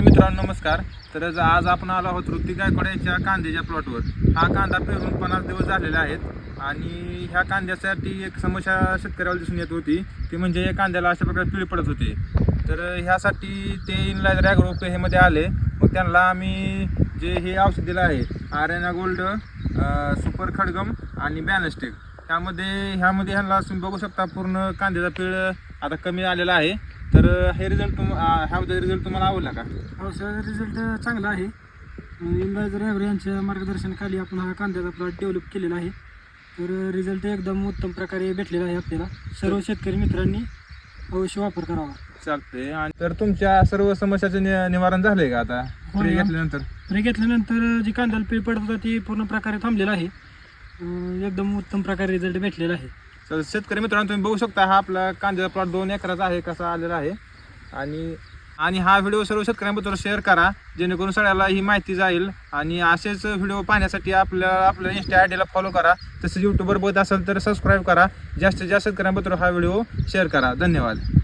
मित्रांनो नमस्कार. तर आज- आज आपण आलो आहोत ऋतिक गायकवाड यांच्या कांद्याच्या प्लॉटवर हा कांदा पेरून पन्नास दिवस झालेले आहेत आणि ह्या कांद्यासाठी एक समस्या शेतकऱ्याला दिसून येत होती. ती म्हणजे या कांद्याला अशा प्रकारे पिळी पडत होते. तर ह्यासाठी ते इनलायझर ॲग्रो मध्ये आले. मग त्यांना आम्ही जे हे औषध दिलं आहे आर्यना गोल्ड सुपर खडगम आणि बॅनस्टेक. त्यामध्ये ह्यामध्ये ह्यांना तुम्ही बघू शकता पूर्ण कांद्याचा पीळ आता कमी आलेला आहे. तर हे रिझल्ट हा रिझल्ट तुम्हाला आवडला का? औषधाचा रिझल्ट चांगला आहे. इंद्राजर ॲव्हरे यांच्या मार्गदर्शनाखाली आपण हा कांद्याचा प्लॉट डेव्हलप केलेला आहे. तर रिझल्ट एकदम उत्तम प्रकारे भेटलेला आहे आपल्याला. सर्व शेतकरी मित्रांनी अवश्य वापर करावा. चालते आणि तर तुमच्या सर्व समस्याचे नि- निवारण झालंय का आता? हो फ्री ना. घेतल्यानंतर? फ्री घेतल्यानंतर जी कांद्याला पीळ पडत होता ती पूर्ण प्रकारे थांबलेला आहे. अं, एकदम उत्तम प्रकारे रिझल्ट भेटलेला आहे. तर शेतकरी मित्रांनो तुम्ही बघू शकता हा आपला कांद्याचा प्लॉट दोन एकराचा आहे कसा आलेला आहे. आणि आणि हा व्हिडिओ सर्व शेतकऱ्यांबद्दल शेअर करा जेणेकरून सगळ्याला ही माहिती जाईल. आणि असेच व्हिडिओ पाहण्यासाठी आपल्या आपल्या इंस्टा आय डीला फॉलो करा. तसेच यूट्यूबवर बघत असेल तर सबस्क्राईब करा. जास्तीत जास्त शेतकऱ्यांबद्दल हा व्हिडिओ शेअर करा. धन्यवाद.